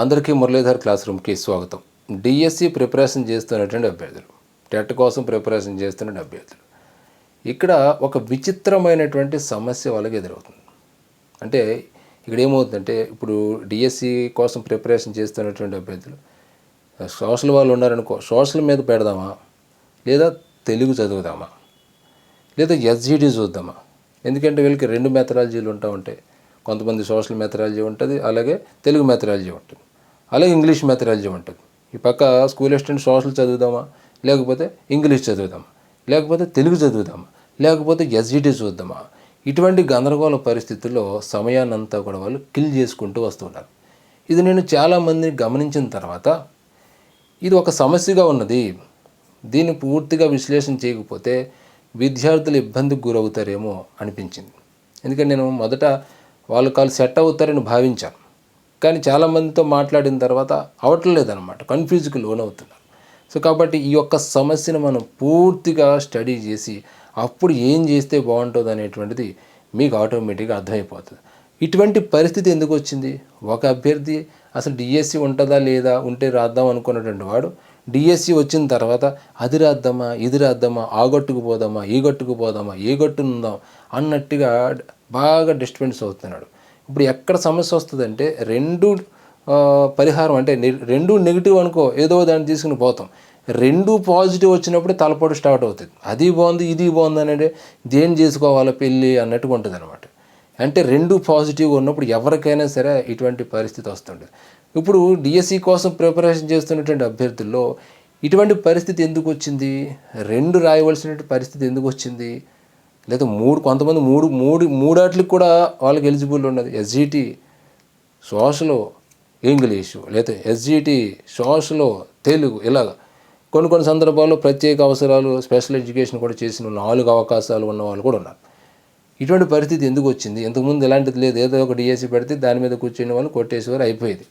అందరికీ మురళీధర్ క్లాస్ రూమ్కి స్వాగతం. డిఎస్సి ప్రిపరేషన్ చేస్తున్నటువంటి అభ్యర్థులు. టెట్ కోసం ప్రిపరేషన్ చేస్తున్న అభ్యర్థులు. ఇక్కడ ఒక విచిత్రమైనటువంటి సమస్య వాళ్ళకి ఎదురవుతుంది. అంటే ఇక్కడ ఏమవుతుందంటే ఇప్పుడు డిఎస్సి కోసం ప్రిపరేషన్ చేస్తున్నటువంటి అభ్యర్థులు సోషల్ వాళ్ళు ఉన్నారనుకో సోషల్ మీద పెడదామా? లేదా తెలుగు చదువుదామా? లేదా ఎస్జీడీ చూద్దామా? ఎందుకంటే వీళ్ళకి రెండు మెథడాలజీలు ఉంటా ఉంటాయి కొంతమంది సోషల్ మెథడాలజీ ఉంటుంది అలాగే తెలుగు మెథడాలజీ ఉంటుంది. అలాగే ఇంగ్లీష్ మెథడాలజీ ఉంటుంది. ఈ పక్క స్కూల్ అసిస్టెంట్ సోషల్ చదువుదామా? లేకపోతే ఇంగ్లీష్ చదువుదామా? లేకపోతే తెలుగు చదువుదామా? లేకపోతే ఎస్జిటి చూద్దామా? ఇటువంటి గందరగోళ పరిస్థితుల్లో సమయాన్నంతా కూడా వాళ్ళు కిల్ చేసుకుంటూ వస్తున్నారు. ఇది నేను చాలామందిని గమనించిన తర్వాత ఇది ఒక సమస్యగా ఉన్నది. దీన్ని పూర్తిగా విశ్లేషణ చేయకపోతే విద్యార్థులు ఇబ్బందికి గురవుతారేమో అనిపించింది. ఎందుకంటే నేను మొదట వాళ్ళు కాళ్ళు సెట్ అవుతారని భావించాను. కానీ చాలామందితో మాట్లాడిన తర్వాత అవట్లేదన్నమాట కన్ఫ్యూజ్కి లోనవుతున్నారు సో కాబట్టి ఈ యొక్క సమస్యను మనం పూర్తిగా స్టడీ చేసి అప్పుడు ఏం చేస్తే బాగుంటుంది అనేటువంటిది మీకు ఆటోమేటిక్గా అర్థమైపోతుంది. ఇటువంటి పరిస్థితి ఎందుకు వచ్చింది? ఒక అభ్యర్థి అసలు డిఎస్సి ఉంటుందా లేదా? ఉంటే రాద్దాం అనుకున్నటువంటి వాడు డిఎస్సి వచ్చిన తర్వాత అది రాద్దామా? ఇది రాద్దామా? ఆ గట్టుకు పోదామా? ఈ గట్టుకు పోదామా? ఏ గట్టునుందాం? అన్నట్టుగా బాగా డిస్టర్బెన్స్ అవుతున్నాడు. ఇప్పుడు ఎక్కడ సమస్య వస్తుందంటే రెండు పరిహారం అంటే రెండు నెగిటివ్ అనుకో ఏదో దాన్ని తీసుకుని పోతాం. రెండు పాజిటివ్ వచ్చినప్పుడు తలపోటు స్టార్ట్ అవుతుంది. అది బాగుంది ఇది బాగుంది అనేది దేని చేసుకోవాలో పెళ్ళి అన్నట్టుగా ఉంటుంది అనమాట అంటే రెండు పాజిటివ్ ఉన్నప్పుడు ఎవరికైనా సరే ఇటువంటి పరిస్థితి వస్తుంటుంది. ఇప్పుడు డిఎస్సి కోసం ప్రిపరేషన్ చేస్తున్నటువంటి అభ్యర్థుల్లో ఇటువంటి పరిస్థితి ఎందుకు వచ్చింది? రెండు రాయవలసినటువంటి పరిస్థితి ఎందుకు వచ్చింది? లేదా మూడు కొంతమంది మూడు మూడు మూడాట్లకి కూడా వాళ్ళకి ఎలిజిబుల్ ఉన్నది. ఎస్జిటి సోషలు ఇంగ్లీషు లేదా ఎస్జిటి సోషలు తెలుగు ఇలాగ. కొన్ని కొన్ని సందర్భాల్లో ప్రత్యేక అవసరాలు స్పెషల్ ఎడ్యుకేషన్ కూడా చేసిన నాలుగు అవకాశాలు ఉన్న వాళ్ళు కూడా ఉన్నారు. ఇటువంటి పరిస్థితి ఎందుకు వచ్చింది? ఇంతకుముందు ఇలాంటిది లేదు. ఏదో ఒక డిఎస్సి పెడితే దాని మీద కూర్చునే వాళ్ళు కొట్టేసేవారు అయిపోయేది.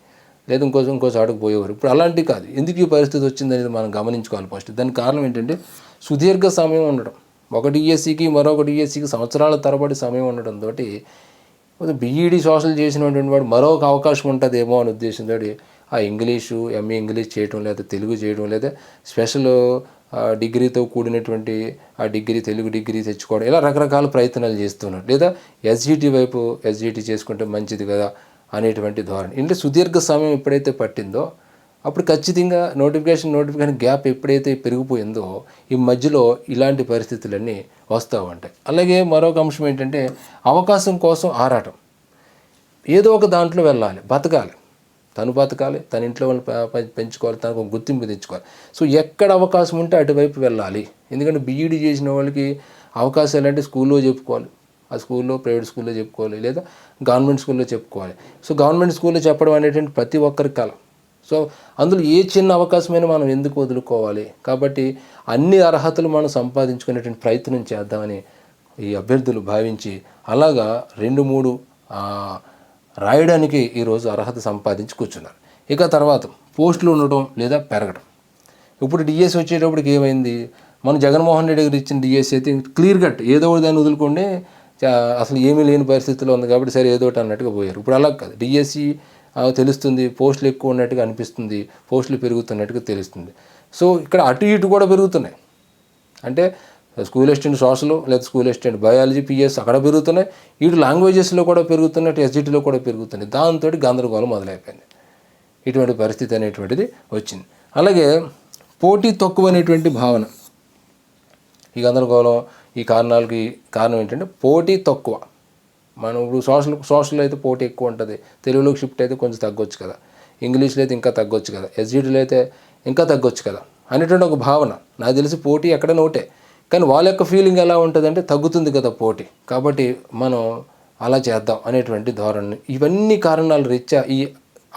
లేదు ఇంకో ఇంకో చాటుకు పోయేవారు. ఇప్పుడు అలాంటి కాదు. ఎందుకు ఈ పరిస్థితి వచ్చింది అనేది మనం గమనించుకోవాలి ఫస్ట్ దానికి కారణం ఏంటంటే సుదీర్ఘ సమయం ఉండడం. ఒక డిఎస్సికి మరొక డిఎస్సికి సంవత్సరాల తరబడి సమయం ఉండడంతో బీఈడి సోషల్ చేసినటువంటి వాడు మరొక అవకాశం ఉంటుందేమో అనే ఉద్దేశంతో ఆ ఇంగ్లీషు ఎంఏ ఇంగ్లీష్ చేయటం లేదా తెలుగు చేయడం లేదా స్పెషల్ ఆ, డిగ్రీతో కూడినటువంటి ఆ డిగ్రీ తెలుగు డిగ్రీ తెచ్చుకోవడం ఇలా రకరకాల ప్రయత్నాలు చేస్తున్నారు. లేదా ఎస్జిటి వైపు ఎస్జిటి చేసుకుంటే మంచిది కదా అనేటువంటి ధోరణి. ఇంట్లో సుదీర్ఘ సమయం ఎప్పుడైతే పట్టిందో అప్పుడు ఖచ్చితంగా నోటిఫికేషన్ నోటిఫికేషన్ గ్యాప్ ఎప్పుడైతే పెరిగిపోయిందో ఈ మధ్యలో ఇలాంటి పరిస్థితులన్నీ వస్తూ ఉంటాయి అలాగే మరొక అంశం ఏంటంటే అవకాశం కోసం ఆరాటం. ఏదో ఒక దాంట్లో వెళ్ళాలి బతకాలి. తను బతకాలి తన ఇంట్లో వాళ్ళు పెంచుకోవాలి తనకు ఒక గుర్తింపు తెచ్చుకోవాలి. సో ఎక్కడ అవకాశం ఉంటే అటువైపు వెళ్ళాలి. ఎందుకంటే బీఈడీ చేసిన వాళ్ళకి అవకాశాలు అంటే స్కూల్లో చెప్పుకోవాలి. ఆ స్కూల్లో ప్రైవేట్ స్కూల్లో చెప్పుకోవాలి లేదా గవర్నమెంట్ స్కూల్లో చెప్పుకోవాలి. సో గవర్నమెంట్ స్కూల్లో చెప్పడం అనేటువంటి ప్రతి ఒక్కరి కళ. సో అందులో ఏ చిన్న అవకాశమైనా మనం ఎందుకు వదులుకోవాలి? కాబట్టి అన్ని అర్హతలు మనం సంపాదించుకునేటువంటి ప్రయత్నం చేద్దామని ఈ అభ్యర్థులు భావించి అలాగా రెండు మూడు రాయడానికి ఈరోజు అర్హత సంపాదించి కూర్చున్నారు. ఇక తర్వాత పోస్టులు ఉండటం లేదా పెరగడం ఇప్పుడు డిఎస్ వచ్చేటప్పటికి ఏమైంది? మన జగన్మోహన్ రెడ్డి గారు ఇచ్చిన డిఎస్ అయితే క్లియర్ కట్ ఏదో ఒకటి దాన్ని వదులుకోండి అసలు ఏమీ లేని పరిస్థితిలో ఉంది కాబట్టి సరే ఏదో ఒకటి అన్నట్టుగా పోయారు. ఇప్పుడు అలా కాదు. డిఎస్సి తెలుస్తుంది పోస్టులు ఎక్కువ ఉన్నట్టుగా అనిపిస్తుంది పోస్టులు పెరుగుతున్నట్టుగా తెలుస్తుంది. సో ఇక్కడ అటు ఇటు కూడా పెరుగుతున్నాయి. అంటే స్కూల్ అసిస్టెంట్ సోషల్ లేదా స్కూల్ అసిస్టెంట్ బయాలజీ పిఎస్ అక్కడ పెరుగుతున్నాయి ఇటు లాంగ్వేజెస్లో కూడా పెరుగుతున్నట్టు ఎస్జిటిలో కూడా పెరుగుతున్నాయి. దాంతో గందరగోళం మొదలైపోయింది ఇటువంటి పరిస్థితి అనేటువంటిది వచ్చింది. అలాగే పోటీ తక్కువ అనేటువంటి భావన. ఈ గందరగోళం ఈ కారణాలకి కారణం ఏంటంటే పోటీ తక్కువ. మనం ఇప్పుడు సోషల్ సోషల్ అయితే పోటీ ఎక్కువ ఉంటుంది. తెలుగులోకి షిఫ్ట్ అయితే కొంచెం తగ్గొచ్చు కదా. ఇంగ్లీష్లో అయితే ఇంకా తగ్గొచ్చు కదా. ఎస్జీటీలో అయితే ఇంకా తగ్గొచ్చు కదా. అనేటువంటి ఒక భావన. నాకు తెలిసి పోటీ ఎక్కడ నోటే కానీ వాళ్ళ యొక్క ఫీలింగ్ ఎలా ఉంటుందంటే తగ్గుతుంది కదా పోటీ. కాబట్టి మనం అలా చేద్దాం అనేటువంటి ధోరణి. ఇవన్నీ కారణాలు రీత్యా ఈ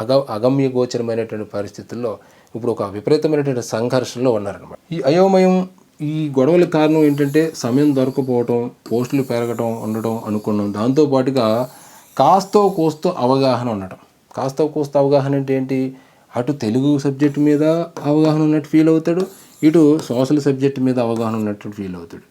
అగ అగమ్య గోచరమైనటువంటి పరిస్థితుల్లో ఇప్పుడు ఒక విపరీతమైనటువంటి సంఘర్షణలో ఉన్నారనమాట ఈ అయోమయం ఈ గొడవలకు కారణం ఏంటంటే సమయం దొరకపోవటం పోస్టులు పెరగటం ఉండటం అనుకున్నాం. దాంతోపాటుగా కాస్తో కోస్తో అవగాహన ఉండటం. కాస్తో కోస్తో అవగాహన అంటే ఏంటి? అటు తెలుగు సబ్జెక్ట్ మీద అవగాహన ఉన్నట్టు ఫీల్ అవుతాడు ఇటు సోషల్ సబ్జెక్ట్ మీద అవగాహన ఉన్నట్టు ఫీల్ అవుతాడు.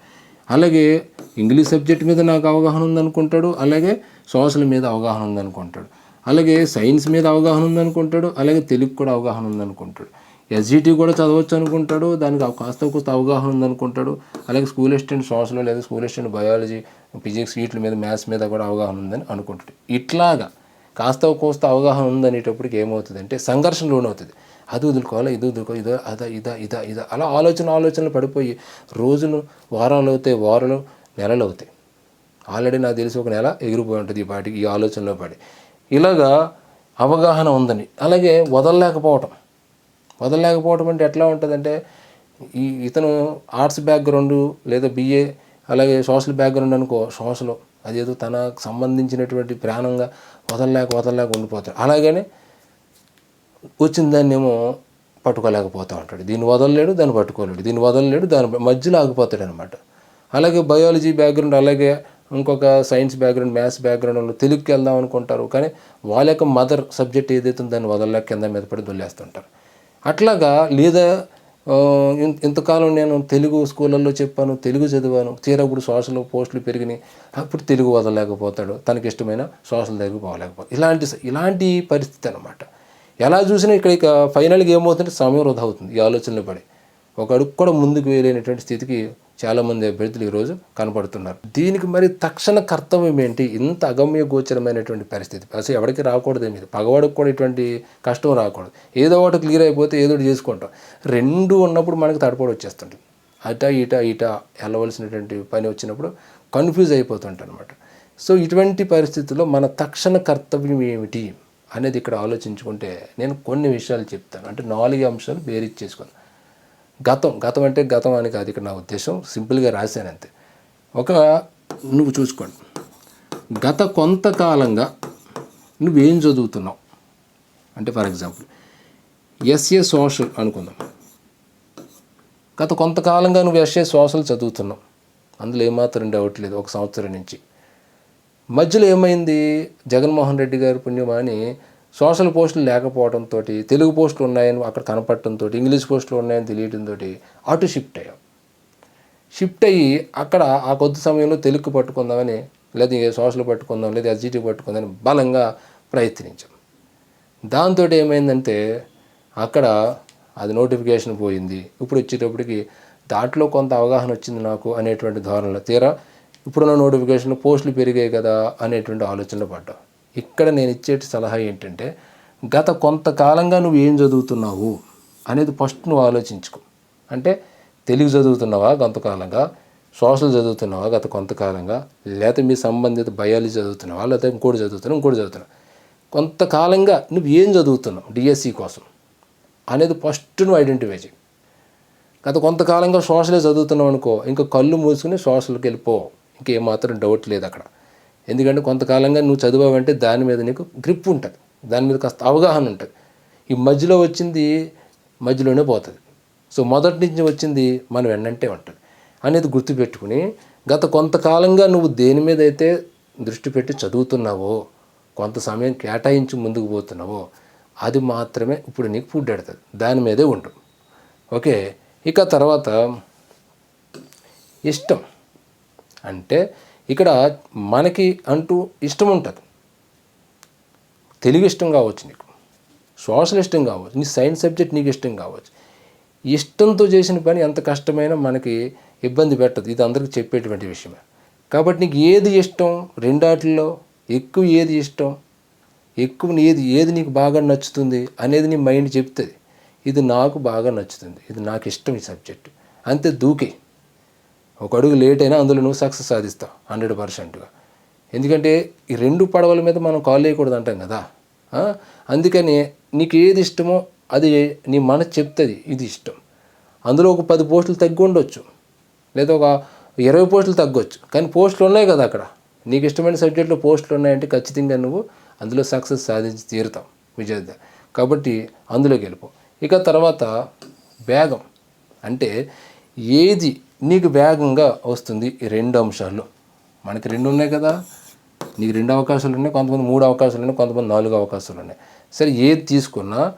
అలాగే ఇంగ్లీష్ సబ్జెక్ట్ మీద నాకు అవగాహన ఉందనుకుంటాడు అలాగే సోషల్ మీద అవగాహన ఉందనుకుంటాడు. అలాగే సైన్స్ మీద అవగాహన ఉందనుకుంటాడు అలాగే తెలుగు కూడా అవగాహన ఉందనుకుంటాడు. ఎస్జిటి కూడా చదవచ్చు అనుకుంటాడు దానికి కాస్త కొంత అవగాహన ఉందనుకుంటాడు. అలాగే స్కూల్ అసిస్టెంట్ సోషల్ లేదా స్కూల్ అసిస్టెంట్ బయాలజీ ఫిజిక్స్ వీటి మీద మ్యాథ్స్ మీద కూడా అవగాహన ఉందని అనుకుంటాడు. ఇట్లాగా కాస్త కోస్త అవగాహన ఉందనేటప్పటికి ఏమవుతుందంటే సంఘర్షణ లోనవుతుంది అది వదులుకోవాలా ఇది వదులుకో ఇదో అదా ఇదా ఇదా ఇదా అలా ఆలోచన ఆలోచనలు పడిపోయి రోజులు వారాలు అవుతాయి వారాలు నెలలు అవుతాయి. ఆల్రెడీ నాకు తెలిసి ఒక నెల ఎగిరిపోయి ఉంటుంది ఈ పాటికి ఈ ఆలోచనలో పడి. ఇలాగా అవగాహన ఉందని. అలాగే వదలలేకపోవటం. వదలలేకపోవటం అంటే ఎట్లా ఉంటుందంటే ఈ ఇతను ఆర్ట్స్ బ్యాక్గ్రౌండ్ లేదా బిఏ అలాగే సోషల్ బ్యాక్గ్రౌండ్ అనుకో సోషల్ అదేదో తనకు సంబంధించినటువంటి ప్రాణంగా వదలలేక వదలలేక ఉండిపోతాడు. అలాగనే వచ్చిన దాన్ని ఏమో పట్టుకోలేకపోతూ ఉంటాడు. దీన్ని వదలలేడు దాన్ని పట్టుకోలేడు. దీన్ని వదలలేడు దాని మధ్యలో ఆగిపోతాడు అనమాట అలాగే బయాలజీ బ్యాక్గ్రౌండ్ అలాగే ఇంకొక సైన్స్ బ్యాక్గ్రౌండ్ మ్యాథ్స్ బ్యాక్గ్రౌండ్ వాళ్ళు తెలుగుకి వెళ్దాం అనుకుంటారు. కానీ వాళ్ళ యొక్క మదర్ సబ్జెక్ట్ ఏదైతే దాన్ని వదలలేక కింద మీద పడి దొల్లేస్తుంటారు. అట్లాగా లేదా ఇన్- ఇంతకాలం నేను తెలుగు స్కూళ్ళల్లో చెప్పాను తెలుగు చదివాను తీరా ఇప్పుడు సోషల్ పోస్టులు పెరిగినాయి అప్పుడు తెలుగు వదలలేకపోతాడు తనకి ఇష్టమైన సోషల్ దగ్గరికి పోలేకపోతాడు. ఇలాంటి ఇలాంటి పరిస్థితి అనమాట ఎలా చూసినా ఇక్కడ ఇక ఫైనల్గా ఏమవుతుంటే సమయం వృధా అవుతుంది ఈ ఆలోచనలు పడి. ఒక అడుగు కూడా ముందుకు వేయలేనటువంటి స్థితికి చాలామంది అభ్యర్థులు ఈరోజు కనపడుతున్నారు. దీనికి మరి తక్షణ కర్తవ్యం ఏంటి? ఇంత అగమ్య గోచరమైనటువంటి పరిస్థితి. అసలు ఎవరికి రాకూడదు మీద పగవాడికి కూడా ఇటువంటి కష్టం రాకూడదు. ఏదో ఒకటి క్లియర్ అయిపోతే ఏదో ఒకటి చేసుకుంటాం. రెండు ఉన్నప్పుడు మనకి తడపడి వచ్చేస్తుంటుంది. అట ఇట ఇట వెళ్ళవలసినటువంటి పని వచ్చినప్పుడు కన్ఫ్యూజ్ అయిపోతుంటాం అనమాట సో ఇటువంటి పరిస్థితుల్లో మన తక్షణ కర్తవ్యం ఏమిటి? అనేది ఇక్కడ ఆలోచించుకుంటే నేను కొన్ని విషయాలు చెప్తాను. అంటే నాలుగు అంశాలు బేరీజ్ చేసుకున్నాను గతం గతం అంటే గతం అని కాదు ఇక్కడ నా ఉద్దేశం. సింపుల్గా రాశాను అంతే. ఒక నువ్వు చూసుకోండి. గత కొంతకాలంగా నువ్వేం చదువుతున్నావు? అంటే ఫర్ ఎగ్జాంపుల్ ఎస్ఏ సోషల్ అనుకుందాం. గత కొంతకాలంగా నువ్వు ఎస్ఏ సోషల్ చదువుతున్నావు. అందులో ఏమాత్రం డౌట్ లేదు ఒక సంవత్సరం నుంచి. మధ్యలో ఏమైంది? జగన్మోహన్ రెడ్డి గారి పుణ్యమాని సోషల్ పోస్టులు లేకపోవడంతో తెలుగు పోస్టులు ఉన్నాయని అక్కడ కనపడటంతో ఇంగ్లీష్ పోస్టులు ఉన్నాయని తెలియడంతో అటు షిఫ్ట్ అయ్యాం. షిఫ్ట్ అయ్యి అక్కడ ఆ కొద్ది సమయంలో తెలుగు పట్టుకుందామని లేదా సోషల్ పట్టుకుందాం లేదా ఎస్జిటి పట్టుకుందామని బలంగా ప్రయత్నించాం. దాంతో ఏమైందంటే అక్కడ అది నోటిఫికేషన్ పోయింది. ఇప్పుడు వచ్చేటప్పటికి దాంట్లో కొంత అవగాహన వచ్చింది నాకు అనేటువంటి ధోరణిలో తీరా. ఇప్పుడున్న నోటిఫికేషన్ పోస్టులు పెరిగాయి కదా అనేటువంటి ఆలోచనలో పడ్డాం. ఇక్కడ నేను ఇచ్చేటి సలహా ఏంటంటే గత కొంతకాలంగా నువ్వు ఏం చదువుతున్నావు అనేది ఫస్ట్ నువ్వు ఆలోచించుకో. అంటే తెలుగు చదువుతున్నావా కొంతకాలంగా సోషల్ చదువుతున్నావా గత కొంతకాలంగా లేకపోతే మీ సంబంధిత బయాలజీ చదువుతున్నావా లేకపోతే ఇంకోటి చదువుతున్నావు ఇంకోటి చదువుతున్నావు. కొంతకాలంగా నువ్వు ఏం చదువుతున్నావు డిఎస్సి కోసం అనేది ఫస్ట్ నువ్వు ఐడెంటిఫై చేయి గత కొంతకాలంగా సోషలే చదువుతున్నావు అనుకో ఇంకా కళ్ళు మూసుకుని సోషల్కి వెళ్ళిపో. ఇంకేమాత్రం డౌట్ లేదు అక్కడ. ఎందుకంటే కొంతకాలంగా నువ్వు చదివావంటే దాని మీద నీకు గ్రిప్ ఉంటుంది. దాని మీద కాస్త అవగాహన ఉంటుంది. ఈ మధ్యలో వచ్చింది మధ్యలోనే పోతుంది. సో మొదటి నుంచి వచ్చింది మనం వెన్నంటే ఉంటుంది. అనేది గుర్తుపెట్టుకుని గత కొంతకాలంగా నువ్వు దేని మీద అయితే దృష్టి పెట్టి చదువుతున్నావో కొంత సమయం కేటాయించి ముందుకు పోతున్నావో అది మాత్రమే ఇప్పుడు నీకు ఫుడ్ పెడుతుంది. దాని మీదే ఉండు. ఓకే? ఇక తర్వాత ఇష్టం అంటే ఇక్కడ మనకి అంటూ ఇష్టం ఉంటుంది. తెలుగు ఇష్టం కావచ్చు నీకు. సోషల్ ఇష్టం కావచ్చు. నీ సైన్స్ సబ్జెక్ట్ నీకు ఇష్టం కావచ్చు. ఇష్టంతో చేసిన పని ఎంత కష్టమైనా మనకి ఇబ్బంది పెట్టదు. ఇది అందరికీ చెప్పేటువంటి విషయమే. కాబట్టి నీకు ఏది ఇష్టం రెండాటిల్లో ఎక్కువ ఏది ఇష్టం ఎక్కువ ఏది ఏది నీకు బాగా నచ్చుతుంది అనేది నీ మైండ్ చెప్తుంది. ఇది నాకు బాగా నచ్చుతుంది. ఇది నాకు ఇష్టం ఈ సబ్జెక్టు. అంతే దూకే. ఒక అడుగు లేట్ అయినా అందులో నువ్వు సక్సెస్ సాధిస్తావు హండ్రెడ్ పర్సెంట్గా ఎందుకంటే ఈ రెండు పడవల మీద మనం కాల్ చేయకూడదు అంటాం కదా. అందుకని నీకు ఏది ఇష్టమో అది నీ మనసు చెప్తుంది ఇది ఇష్టం. అందులో ఒక పది పోస్టులు తగ్గి ఉండొచ్చు. లేదా ఒక ఇరవై పోస్టులు తగ్గొచ్చు. కానీ పోస్టులు ఉన్నాయి కదా అక్కడ. నీకు ఇష్టమైన సబ్జెక్టులో పోస్టులు ఉన్నాయంటే ఖచ్చితంగా నువ్వు అందులో సక్సెస్ సాధించి తీరుతావు విజేత కాబట్టి అందులోకి వెళ్ళిపో. ఇక తర్వాత వేగం. అంటే ఏది నీకు వేగంగా వస్తుంది ఈ రెండు అంశాలు మనకి రెండు ఉన్నాయి కదా. నీకు రెండు అవకాశాలు ఉన్నాయి కొంతమంది మూడు అవకాశాలు ఉన్నాయి కొంతమంది నాలుగు అవకాశాలు ఉన్నాయి. సరే ఏది తీసుకున్నా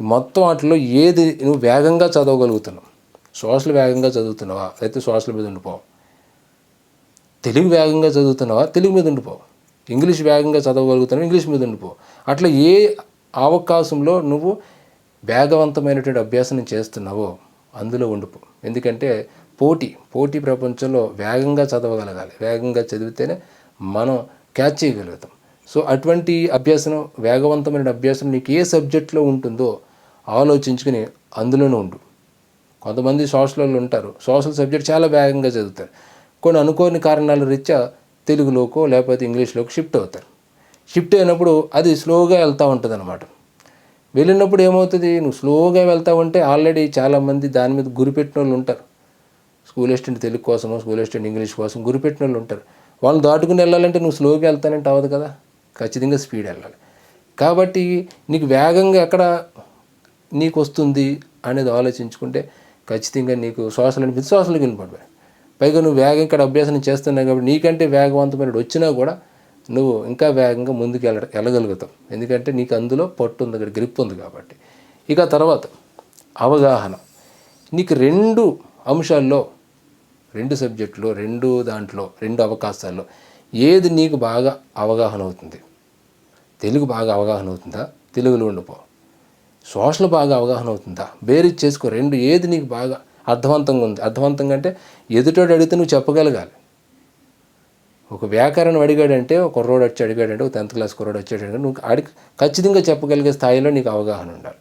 మొత్తం వాటిలో ఏది నువ్వు వేగంగా చదవగలుగుతున్నావు? సోషల్ వేగంగా చదువుతున్నావా? అయితే సోషల్ మీద ఉండిపోవు? తెలుగు వేగంగా చదువుతున్నావా? తెలుగు మీద ఉండిపోవు? ఇంగ్లీష్ వేగంగా చదవగలుగుతున్నావు? ఇంగ్లీష్ మీద ఉండిపో అట్లా ఏ అవకాశంలో నువ్వు వేగవంతమైనటువంటి అభ్యాసం చేస్తున్నావో అందులో ఉండిపో. ఎందుకంటే పోటీ పోటీ ప్రపంచంలో వేగంగా చదవగలగాలి. వేగంగా చదివితేనే మనం క్యాచ్ చేయగలుగుతాం. సో అటువంటి అభ్యాసం వేగవంతమైన అభ్యాసం నీకు ఏ సబ్జెక్ట్లో ఉంటుందో ఆలోచించుకుని అందులోనే ఉండు. కొంతమంది సోషల్ వాళ్ళు ఉంటారు. సోషల్ సబ్జెక్ట్ చాలా వేగంగా చదువుతారు. కొన్ని అనుకోని కారణాల రీత్యా తెలుగులోకో లేకపోతే ఇంగ్లీష్లోకి షిఫ్ట్ అవుతారు. షిఫ్ట్ అయినప్పుడు అది స్లోగా వెళ్తూ ఉంటుంది అనమాట వెళ్ళినప్పుడు ఏమవుతుంది? నువ్వు స్లోగా వెళ్తా ఉంటే ఆల్రెడీ చాలామంది దాని మీద గురిపెట్టిన వాళ్ళు ఉంటారు. స్కూల్ అసిస్టెంట్ తెలుగు కోసమో స్కూల్ అసిస్టెంట్ ఇంగ్లీష్ కోసం గురిపెట్టిన వాళ్ళు ఉంటారు. వాళ్ళు దాటుకుని వెళ్ళాలంటే నువ్వు స్లోగా వెళ్తానంటే అవ్వదు కదా? ఖచ్చితంగా స్పీడ్ వెళ్ళాలి. కాబట్టి నీకు వేగంగా ఎక్కడ నీకు వస్తుంది అనేది ఆలోచించుకుంటే ఖచ్చితంగా నీకు శ్వాసలు అనిపిస్తే శ్వాసలకు వెళ్ళిపోవడమే పైగా నువ్వు వేగం ఇక్కడ అభ్యాసం చేస్తున్నావు కాబట్టి నీకంటే వేగవంతమైన వచ్చినా కూడా నువ్వు ఇంకా వేగంగా ముందుకు వెళ్ళ వెళ్ళగలుగుతావు. ఎందుకంటే నీకు అందులో పట్టు ఉంది అక్కడ గ్రిప్ ఉంది కాబట్టి. ఇక తర్వాత అవగాహన. నీకు రెండు అంశాల్లో రెండు సబ్జెక్టులో రెండు దాంట్లో రెండు అవకాశాల్లో ఏది నీకు బాగా అవగాహన అవుతుంది? తెలుగు బాగా అవగాహన అవుతుందా? తెలుగులో ఉండిపో. సోషల్ బాగా అవగాహన అవుతుందా? బేరీజ్ చేసుకో. రెండు ఏది నీకు బాగా అర్థవంతంగా ఉంది? అర్థవంతంగా అంటే ఎదుటోడు అడిగితే నువ్వు చెప్పగలగాలి. ఒక వ్యాకరణం అడిగాడంటే ఒక కుర్రోడు వచ్చి అడిగాడంటే ఒక టెన్త్ క్లాస్ కుర్రోడు వచ్చి నువ్వు అడిగి ఖచ్చితంగా చెప్పగలిగే స్థాయిలో నీకు అవగాహన ఉండాలి.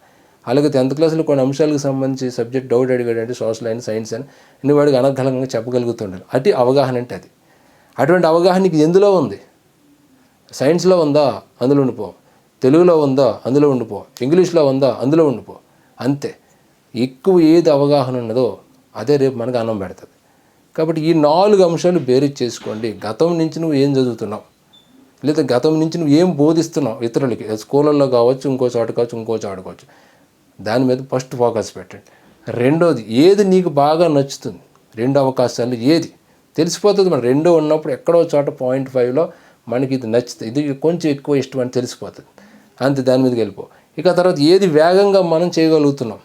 అలాగే టెన్త్ క్లాస్లో కొన్ని అంశాలకు సంబంధించి సబ్జెక్ట్ డౌట్ అడిగాడంటే సోషల్ అండ్ సైన్స్ అని. నువ్వు వాడికి అనర్గలంగా చెప్పగలుగుతుండాలి? అటు అవగాహన అంటే అది. అటువంటి అవగాహన నీకు ఎందులో ఉంది? సైన్స్లో ఉందా? అందులో ఉండిపో. తెలుగులో ఉందా? అందులో ఉండిపో. ఇంగ్లీష్లో ఉందా? అందులో ఉండిపో. అంతే. ఎక్కువ ఏది అవగాహన ఉన్నదో అదే రేపు మనకు అన్నం పెడుతుంది. కాబట్టి ఈ నాలుగు అంశాలు బేరీజ్ చేసుకోండి. గతం నుంచి నువ్వు ఏం చదువుతున్నావు? లేదా గతం నుంచి నువ్వు ఏం బోధిస్తున్నావు? ఇతరులకి. స్కూళ్ళల్లో కావచ్చు ఇంకో చోట కావచ్చు ఇంకో చోట కావచ్చు. దాని మీద ఫస్ట్ ఫోకస్ పెట్టండి. రెండోది ఏది నీకు బాగా నచ్చుతుంది? రెండు అవకాశాలు ఏది? తెలిసిపోతుంది మన రెండో ఉన్నప్పుడు ఎక్కడో చోట పాయింట్ ఫైవ్లో మనకి ఇది నచ్చుతుంది. ఇది కొంచెం ఎక్కువ ఇష్టం అని తెలిసిపోతుంది. అంతే దాని మీదకి వెళ్ళిపో. ఇక తర్వాత ఏది వేగంగా మనం చేయగలుగుతున్నాం?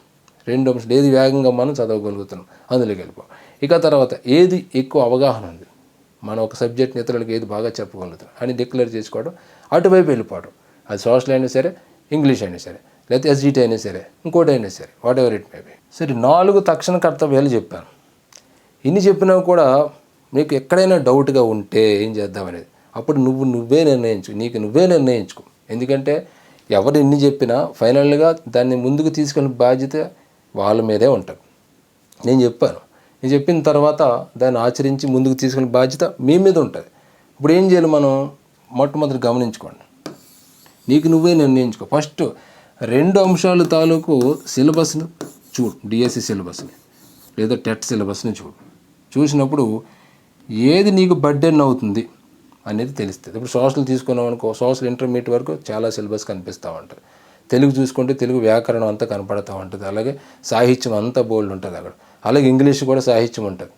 రెండు అంశాలు. ఏది వేగంగా మనం చదవగలుగుతున్నాం? అందులోకి వెళ్ళిపో. ఇక తర్వాత ఏది ఎక్కువ అవగాహన ఉంది? మనం ఒక సబ్జెక్ట్ని ఇతరులకు ఏది బాగా చెప్పగలుగుతాం అని డిక్లేర్ చేసుకోవడం అటువైపు వెళ్ళిపోవడం. అది సోషల్ అయినా సరే ఇంగ్లీష్ అయినా సరే. లేకపోతే ఎస్జిటి అయినా సరే ఇంకోటి అయినా సరే whatever it may be సరే నాలుగు తక్షణ కర్తవ్యాలు చెప్పాను. ఇన్ని చెప్పినా కూడా నీకు ఎక్కడైనా డౌట్గా ఉంటే ఏం చేద్దాం అనేది. అప్పుడు నువ్వు నువ్వే నిర్ణయించు నీకు నువ్వే నిర్ణయించుకో. ఎందుకంటే ఎవరు ఎన్ని చెప్పినా ఫైనల్గా దాన్ని ముందుకు తీసుకెళ్ళిన బాధ్యత వాళ్ళ మీదే ఉంటుంది. నేను చెప్పాను. నేను చెప్పిన తర్వాత దాన్ని ఆచరించి ముందుకు తీసుకెళ్ళిన బాధ్యత మీ మీద ఉంటుంది. ఇప్పుడు ఏం చేయాలి మనం? మొట్టమొదటి గమనించుకోండి. నీకు నువ్వే నిర్ణయించుకో. ఫస్ట్ రెండు అంశాలు తాలూకు సిలబస్ని చూడు డిఎస్సి సిలబస్ని లేదా టెట్ సిలబస్ని చూడు. చూసినప్పుడు ఏది నీకు బర్డెన్ అవుతుంది అనేది తెలుస్తుంది. ఇప్పుడు సోషల్ తీసుకున్నాం అనుకో సోషల్ ఇంటర్మీడియట్ వరకు చాలా సిలబస్ కనిపిస్తూ ఉంటుంది తెలుగు చూసుకుంటే తెలుగు వ్యాకరణం అంతా కనపడుతూ ఉంటుంది అలాగే సాహిత్యం అంతా బోల్డ్ ఉంటుంది అక్కడ. అలాగే ఇంగ్లీష్ కూడా సాహిత్యం ఉంటుంది.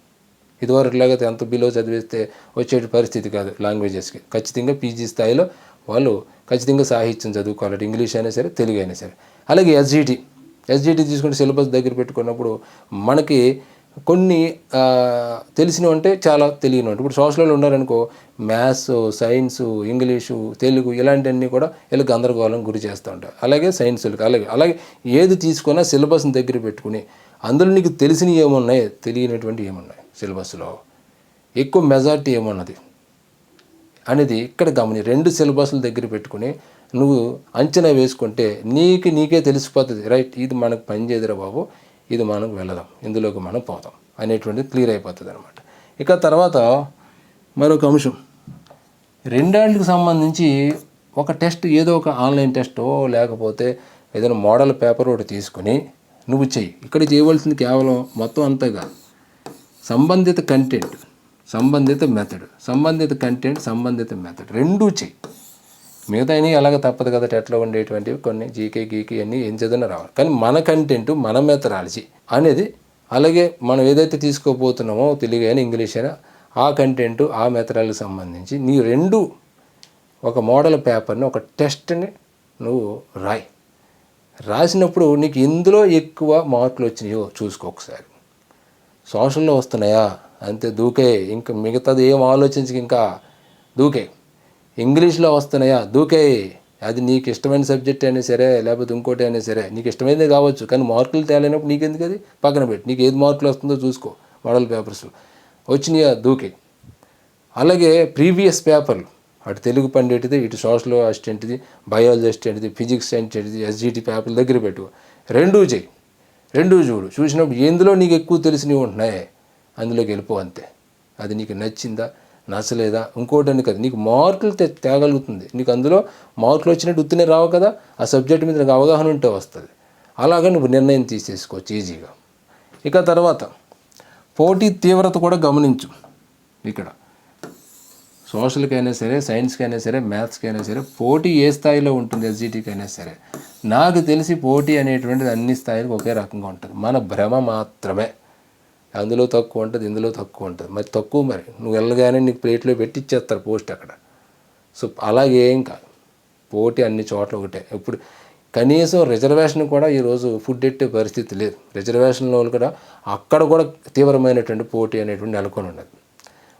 ఇదివరకు ఇలాగ ఎంత బిలో చదివిస్తే వచ్చే పరిస్థితి కాదు లాంగ్వేజెస్కి. ఖచ్చితంగా పీజీ స్థాయిలో వాళ్ళు ఖచ్చితంగా సాహిత్యం చదువుకోవాలి ఇంగ్లీష్ అయినా సరే తెలుగు అయినా సరే. అలాగే ఎస్జిటి ఎస్జిటి తీసుకుంటే సిలబస్ దగ్గర పెట్టుకున్నప్పుడు మనకి కొన్ని తెలిసినవి అంటే చాలా తెలియని ఇప్పుడు సోషల్లో ఉన్నారనుకో మ్యాథ్స్ సైన్స్ ఇంగ్లీషు తెలుగు ఇలాంటివన్నీ కూడా వీళ్ళకి గందరగోళం గురి చేస్తూ ఉంటారు అలాగే సైన్సులకు అలాగే అలాగే ఏది తీసుకున్నా సిలబస్ని దగ్గర పెట్టుకుని అందులో నీకు తెలిసినవి ఏమున్నాయి తెలియనటువంటి ఏమున్నాయి సిలబస్లో? ఎక్కువ మెజార్టీ ఏమున్నది? అనేది ఇక్కడ గమని రెండు సిలబస్ల దగ్గర పెట్టుకుని నువ్వు అంచనా వేసుకుంటే నీకు నీకే తెలిసిపోతుంది. రైట్ ఇది మనకు పనిచేయదురా బాబు ఇది మనకు వెళ్ళదాం ఇందులోకి మనం పోదాం అనేటువంటిది క్లియర్ అయిపోతుంది అనమాట ఇక తర్వాత మరొక అంశం. రెండేళ్ళకి సంబంధించి ఒక టెస్ట్ ఏదో ఒక ఆన్లైన్ టెస్టో లేకపోతే ఏదైనా మోడల్ పేపర్ ఒకటి తీసుకుని నువ్వు చెయ్యి. ఇక్కడ చేయవలసింది కేవలం మొత్తం అంతగా కాదు. సంబంధిత కంటెంట్. సంబంధిత మెథడ్ సంబంధిత కంటెంట్ సంబంధిత మెథడ్ రెండూ చేయి మిగతా అయినా ఎలాగ తప్పదు కదా టెట్లో ఉండేటువంటివి కొన్ని జీకే గీకే అన్నీ ఏం చదివినా రావాలి. కానీ మన కంటెంట్ మన మెథడాలజీ అనేది అలాగే మనం ఏదైతే తీసుకోబోతున్నామో తెలుగు అయినా ఇంగ్లీష్ అయినా ఆ కంటెంట్ ఆ మెథడాలకు సంబంధించి నీ రెండు ఒక మోడల్ పేపర్ని ఒక టెస్ట్ని నువ్వు రాయి. రాసినప్పుడు నీకు ఇందులో ఎక్కువ మార్కులు వచ్చినాయో చూసుకో ఒకసారి. సోషల్లో వస్తున్నాయా? అంతే దూకే. ఇంకా మిగతాది ఏం ఆలోచించక ఇంకా దూకే. ఇంగ్లీష్లో వస్తున్నాయా? దూకే. అది నీకు ఇష్టమైన సబ్జెక్ట్ అయినా సరే లేకపోతే ఇంకోటి అయినా సరే నీకు ఇష్టమైనది కావచ్చు కానీ మార్కులు తేలేనప్పుడు నీకెందుకు అది? పక్కన పెట్టి. నీకు ఏది మార్కులు వస్తుందో చూసుకో మోడల్ పేపర్స్. వచ్చినాయా? దూకే. అలాగే ప్రీవియస్ పేపర్లు. అటు తెలుగు పండిటిది ఇటు సోషల్ అసిస్టెంట్ది బయాలజీ అసిస్టెంట్ది ఫిజిక్స్ అసిస్టెంట్ది ఎస్జిటి పేపర్ల దగ్గర పెట్టు. రెండూ చేయి రెండూ చూడు. చూసినప్పుడు ఎందులో నీకు ఎక్కువ తెలిసినవి ఉంటున్నాయి? అందులోకి వెళ్ళిపో అంతే. అది నీకు నచ్చిందా నచ్చలేదా? ఇంకోటి అని కదా నీకు మార్కులు తే తేగలుగుతుంది. నీకు అందులో మార్కులు వచ్చినట్టు ఉత్తినే రావు కదా ఆ సబ్జెక్ట్ మీద నీకు అవగాహన ఉంటే వస్తుంది. అలాగే నువ్వు నిర్ణయం తీసేసుకోవచ్చు ఈజీగా ఇక తర్వాత పోటీ తీవ్రత కూడా గమనించు ఇక్కడ. సోషల్కి అయినా సరే సైన్స్కి అయినా సరే మ్యాథ్స్కి అయినా సరే పోటీ ఏ స్థాయిలో ఉంటుంది ఎస్జిటికి అయినా సరే నాకు తెలిసి పోటీ అనేటువంటిది అన్ని స్థాయిలకు ఒకే రకంగా ఉంటుంది. మన భ్రమ మాత్రమే. అందులో తక్కువ ఉంటుంది ఇందులో తక్కువ ఉంటుంది. మరి తక్కువ మరి. నువ్వు వెళ్ళగానే నీకు ప్లేట్లో పెట్టి ఇచ్చేస్తారు పోస్ట్ అక్కడ. సో అలాగే ఇంకా కాదు. పోటీ అన్ని చోట్ల ఒకటే. ఇప్పుడు కనీసం రిజర్వేషన్ కూడా ఈరోజు ఫుడ్ ఎట్టే పరిస్థితి లేదు. రిజర్వేషన్లో కూడా అక్కడ కూడా తీవ్రమైనటువంటి పోటీ అనేటువంటి నెలకొని ఉన్నది.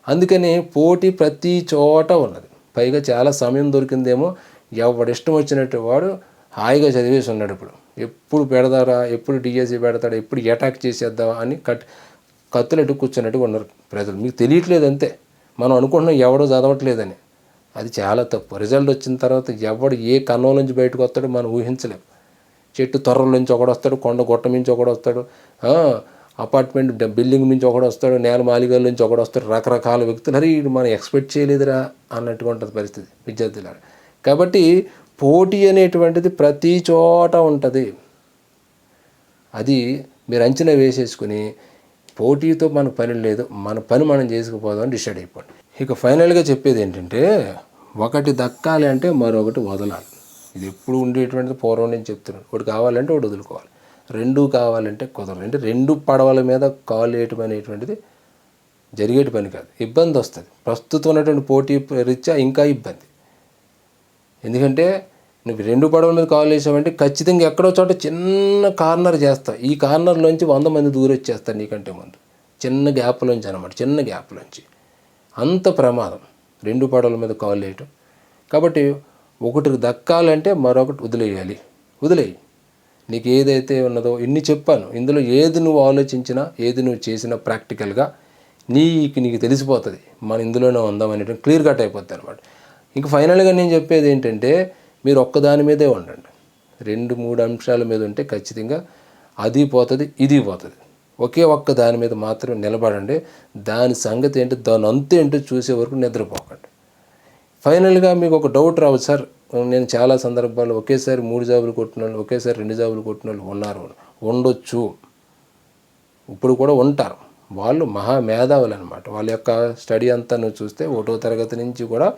అందుకని పోటీ ప్రతి చోట ఉన్నది. పైగా చాలా సమయం దొరికిందేమో ఎవడు ఇష్టం వచ్చినట్టు వాడు హాయిగా చదివేసి ఉన్నాడు ఇప్పుడు. ఎప్పుడు పెడతారా ఎప్పుడు డిఎస్సి పెడతాడా ఎప్పుడు అటాక్ చేసేద్దామా అని కట్ కత్తులట్టు కూర్చున్నట్టుగా ఉన్నారు ప్రజలు. మీకు తెలియట్లేదు అంతే. మనం అనుకుంటున్నాం ఎవడో చదవట్లేదని. అది చాలా తప్పు. రిజల్ట్ వచ్చిన తర్వాత ఎవడు ఏ కన్నం నుంచి బయటకు వస్తాడో మనం ఊహించలేం. చెట్టు తొర్రల నుంచి ఒకడు వస్తాడు కొండ గుట్ట నుంచి ఒకడు వస్తాడు అపార్ట్మెంట్ బిల్డింగ్ నుంచి ఒకడు వస్తాడు నేల మాలిగల నుంచి ఒకడు వస్తాడు రకరకాల వ్యక్తులు. అరే ఇది మనం ఎక్స్పెక్ట్ చేయలేదురా అన్నట్టుగా ఉంటుంది పరిస్థితి విద్యార్థుల కాబట్టి పోటీ అనేటువంటిది ప్రతి చోట ఉంటుంది. అది మీరు అంచనా వేసేసుకుని పోటీతో మనకు పని లేదు మన పని మనం చేసుకుపోదాం అని డిసైడ్ అయిపోండి ఇక ఫైనల్గా చెప్పేది ఏంటంటే ఒకటి దక్కాలి అంటే మరొకటి వదలాలి. ఇది ఎప్పుడు ఉండేటువంటిది పూర్వం నేను చెప్తున్నాను. ఒకటి కావాలంటే ఒకటి వదులుకోవాలి. రెండు కావాలంటే కుదరదు. అంటే రెండు పడవల మీద కాలు వేయటం అనేటువంటిది జరిగేటి పని కాదు. ఇబ్బంది వస్తుంది. ప్రస్తుతం ఉన్నటువంటి పోటీ రీత్యా ఇంకా ఇబ్బంది. ఎందుకంటే నువ్వు రెండు పడవల మీద కాల్ చేసావంటే ఖచ్చితంగా ఎక్కడో చోట చిన్న కార్నర్ చేస్తావు ఈ కార్నర్లోంచి వంద మంది దూరం వచ్చేస్తారు నీకంటే ముందు. చిన్న గ్యాప్లోంచి అనమాట చిన్న గ్యాప్లోంచి. అంత ప్రమాదం. రెండు పడవల మీద కాల్ చేయటం కాబట్టి ఒకటికి దక్కాలంటే మరొకటి వదిలేయాలి. వదిలేయి. నీకు ఏదైతే ఉన్నదో ఇన్ని చెప్పాను. ఇందులో ఏది నువ్వు ఆలోచించినా ఏది నువ్వు చేసినా ప్రాక్టికల్గా నీకు నీకు తెలిసిపోతుంది. మన ఇందులోనే ఉందాం అనేటువంటి క్లియర్ కట్ అయిపోతుంది అనమాట ఇంక ఫైనల్గా నేను చెప్పేది ఏంటంటే మీరు ఒక్కదాని మీదే ఉండండి. రెండు మూడు అంశాల మీద ఉంటే ఖచ్చితంగా అది పోతుంది ఇది పోతుంది. ఒకే ఒక్క దాని మీద మాత్రం నిలబడండి. దాని సంగతి ఏంటో దాని అంతే ఏంటో చూసే వరకు నిద్రపోకండి. ఫైనల్గా మీకు ఒక డౌట్ రావచ్చు సార్. నేను చాలా సందర్భాల్లో ఒకేసారి మూడు జాబులు కొట్టిన వాళ్ళు ఒకేసారి రెండు జాబులు కొట్టిన వాళ్ళు ఉన్నారు. ఉండొచ్చు. ఇప్పుడు కూడా ఉంటారు. వాళ్ళు మహా మేధావులు అనమాట వాళ్ళ యొక్క స్టడీ అంతా నువ్వు చూస్తే ఒకటో తరగతి నుంచి కూడా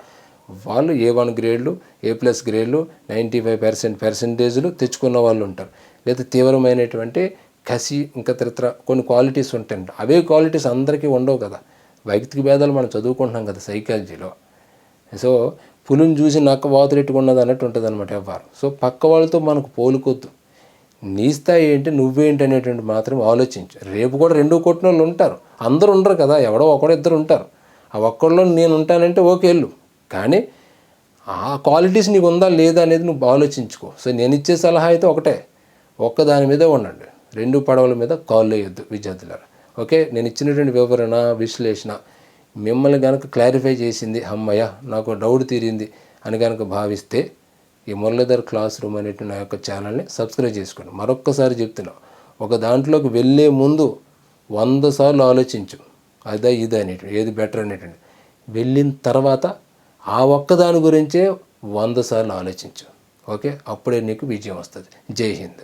వాళ్ళు ఏ వన్ గ్రేడ్లు ఏ ప్లస్ గ్రేడ్లు నైంటీ ఫైవ్ పర్సెంట్ పర్సెంటేజ్లు తెచ్చుకున్న వాళ్ళు ఉంటారు. లేదా తీవ్రమైనటువంటి కసి ఇంకా తరతర కొన్ని క్వాలిటీస్ ఉంటాయంట అవే క్వాలిటీస్ అందరికీ ఉండవు కదా. వైయక్తిక భేదాలు మనం చదువుకుంటున్నాం కదా సైకాలజీలో సో పులిని చూసి నక్క వాతులెట్టుకున్నది అన్నట్టు ఉంటుంది అనమాట వ్యవహారం సో పక్క వాళ్ళతో మనకు పోలుకోద్దు. నీ స్థాయి ఏంటి నువ్వేంటి అనేటువంటి మాత్రం ఆలోచించు. రేపు కూడా రెండు కొట్టిన వాళ్ళు ఉంటారు. అందరు ఉండరు కదా. ఎవడో ఒకడో ఇద్దరు ఉంటారు. ఆ ఒక్కడిలో నేను ఉంటానంటే ఓకే వెళ్ళు. కానీ ఆ క్వాలిటీస్ నీకు ఉందా లేదా అనేది నువ్వు ఆలోచించుకో. సో నేను ఇచ్చే సలహా అయితే ఒకటే. ఒక్క దాని మీద ఉండండి. రెండు పడవల మీద కాల్ వేయొద్దు విద్యార్థులారా. ఓకే? నేను ఇచ్చినటువంటి వివరణ విశ్లేషణ మిమ్మల్ని కనుక క్లారిఫై చేసింది అమ్మయ్య నాకు డౌట్ తీరింది అని కనుక భావిస్తే ఈ మురళీధర్ క్లాస్ రూమ్ అనేటువంటి నా యొక్క ఛానల్ని సబ్స్క్రైబ్ చేసుకోండి. మరొక్కసారి చెప్తున్నా ఒక దాంట్లోకి వెళ్ళే ముందు వంద సార్లు ఆలోచించు. అదే ఇది అనేటువంటి ఏది బెటర్ అనేటువంటి. వెళ్ళిన తర్వాత ఆ ఒక్క దాని గురించే వంద సార్లు ఆలోచించు. ఓకే? అప్పుడే నీకు విజయం వస్తుంది. జై హింద్.